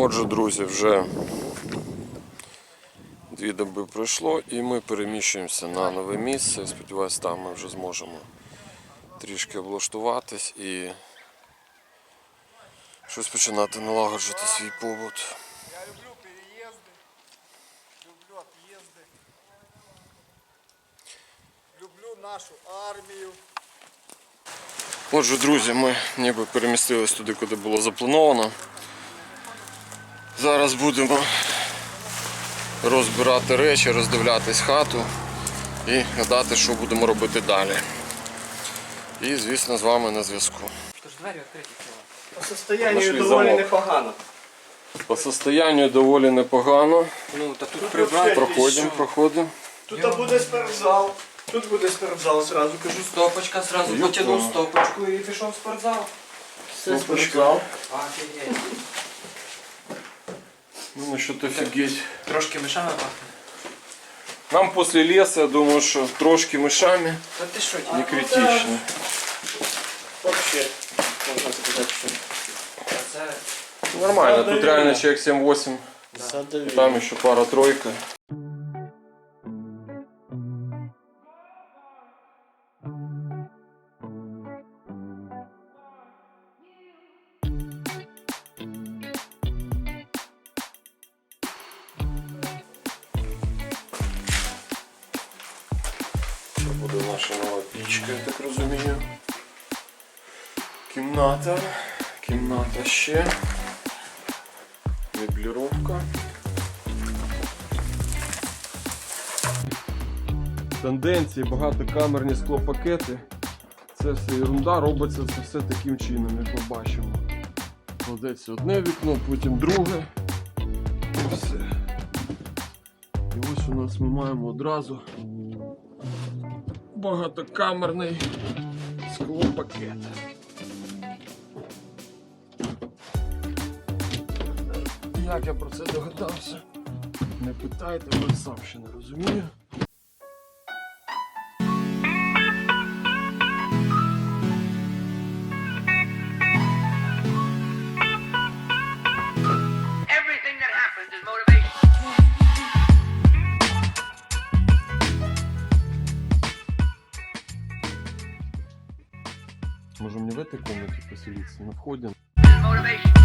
Отже, друзі, вже дві доби пройшло і ми переміщуємося на нове місце. Сподіваюсь, там ми вже зможемо трішки облаштуватись і щось починати налагоджувати свій побут. Я люблю переезды, люблю отъезды, люблю нашу армію. Отже, друзі, ми ніби перемістились туди, куди було заплановано. Зараз будемо розбирати речі, роздивлятись хату і гадати, що будемо робити далі. І, звісно, з вами на зв'язку. По состоянию доволі замок. непогано. По состоянню доволі непогано. Ну, та тут Тут прибрати. Проходимо, проходимо. Тут буде спортзал. Тут буде спортзал, сразу кажу. Стопочка, сразу Юпта. потягнув стопочку і пішов в спортзал. Це спортзал. Офігеть. Ну, що-то офігеть. Трошки мишами пахне. Нам після лісу, я думаю, що трошки мишами Та ти що, не критично. Вообще, можна сказати, що Нормально, тут реально человек 7-8. задавили. Там еще пара-тройка. Це буде наша нова пічка, я так розумію. Кімната. Кімната ще. Мебліровка. Тенденції, багатокамерні склопакети. Це все ерунда, робиться це все таким чином, як ми бачимо. Кладеться одне вікно, потім друге. І все. І ось у нас ми маємо одразу багатокамерний склопакет. Як я про це догадався? Не питайте, бо сам ще не розумію. Можем не в этой комнате поселиться, на входе. Motivation.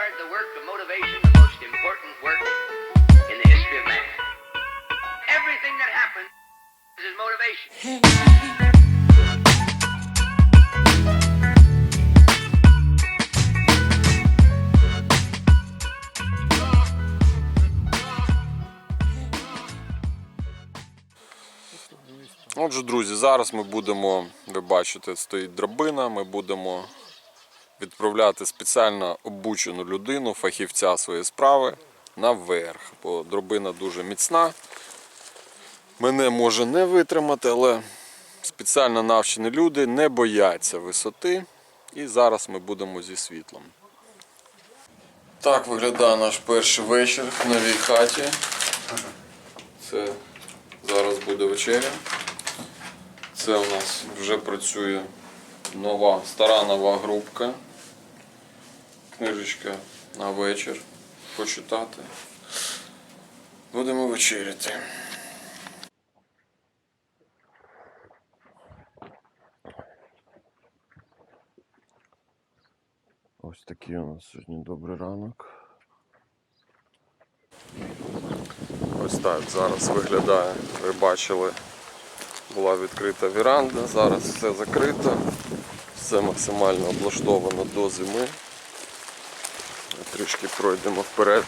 Regard the work of motivation the most important work in the history of man. Everything that happens is motivation. Отже, друзі, зараз ми будемо, ви бачите, стоїть драбина, ми будемо відправляти спеціально обучену людину, фахівця своєї справи, наверх. Бо драбина дуже міцна. Мене може не витримати, але спеціально навчені люди не бояться висоти. І зараз ми будемо зі світлом. Так виглядає наш перший вечір в новій хаті. Це зараз буде вечеря. Це у нас вже працює нова, стара нова групка. Книжечка на вечір. Почитати. Будемо вечеряти. Ось такий у нас сьогодні добрий ранок. Ось так зараз виглядає. Ви бачили, була відкрита віранда, зараз все закрито, все максимально облаштовано до зими. Трішки пройдемо вперед.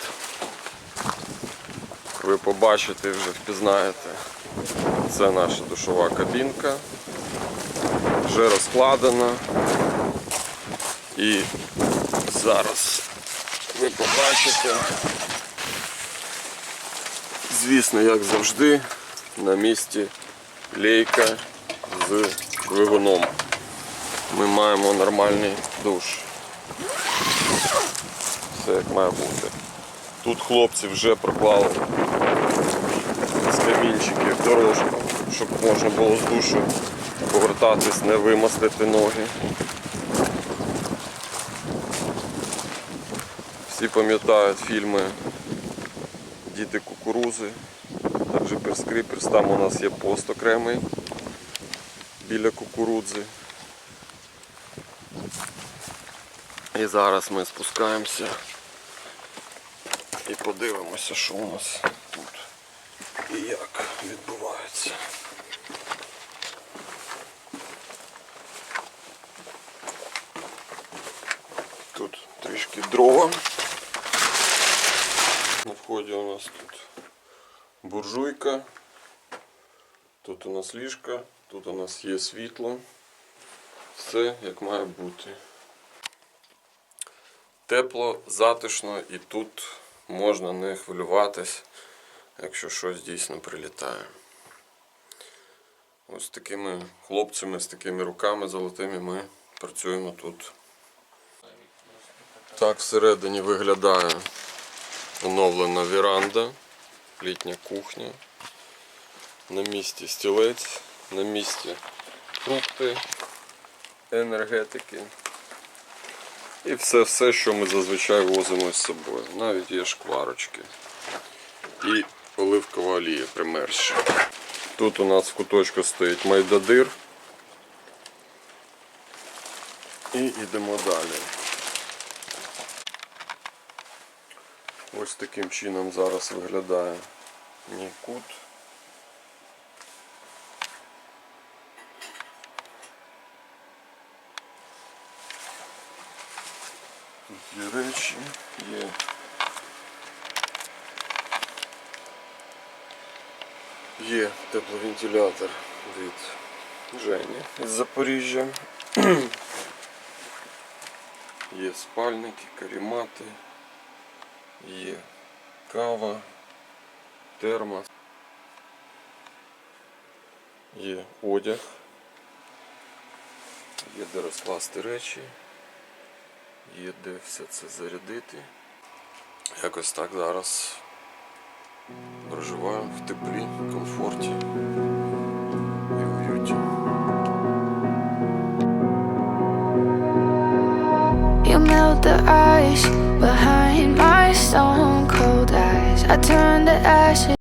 Ви побачите і вже впізнаєте. Це наша душова кабінка. Вже розкладена. І зараз ви побачите. Звісно, як завжди, на місці лейка з двигуном. Ми маємо нормальний душ. Все як має бути. Тут хлопці вже проклали з камінчиків дорожку, щоб можна було з душу повертатись, не вимастити ноги. Всі пам'ятають фільми Діти кукурузи, також перскріперс, там у нас є пост окремий біля кукурудзи. І зараз ми спускаємося і подивимося, що у нас тут і як відбувається. Тут трішки дрова. На вході у нас тут буржуйка. Тут у нас ліжка, тут у нас є світло. Все як має бути. Тепло, затишно і тут можна не хвилюватись, якщо щось дійсно прилітає. Ось такими хлопцями, з такими руками золотими ми працюємо тут. Так всередині виглядає оновлена віранда, літня кухня. На місці стілець, на місці фрукти, енергетики. І все, все, що ми зазвичай возимо з собою. Навіть є шкварочки. І оливкова олія примерзша. Тут у нас в куточку стоїть майдадир. І йдемо далі. Ось таким чином зараз виглядає мій кут. Тут є речі, є. Є тепловентилятор від Жені з Запоріжжя. Є спальники, карімати, є кава, термос, є одяг, є де розкласти речі, є де все це зарядити. Якось так зараз проживаю в теплі, комфорті і уюті. You melt the ice behind my stone cold eyes. I turn to ashes.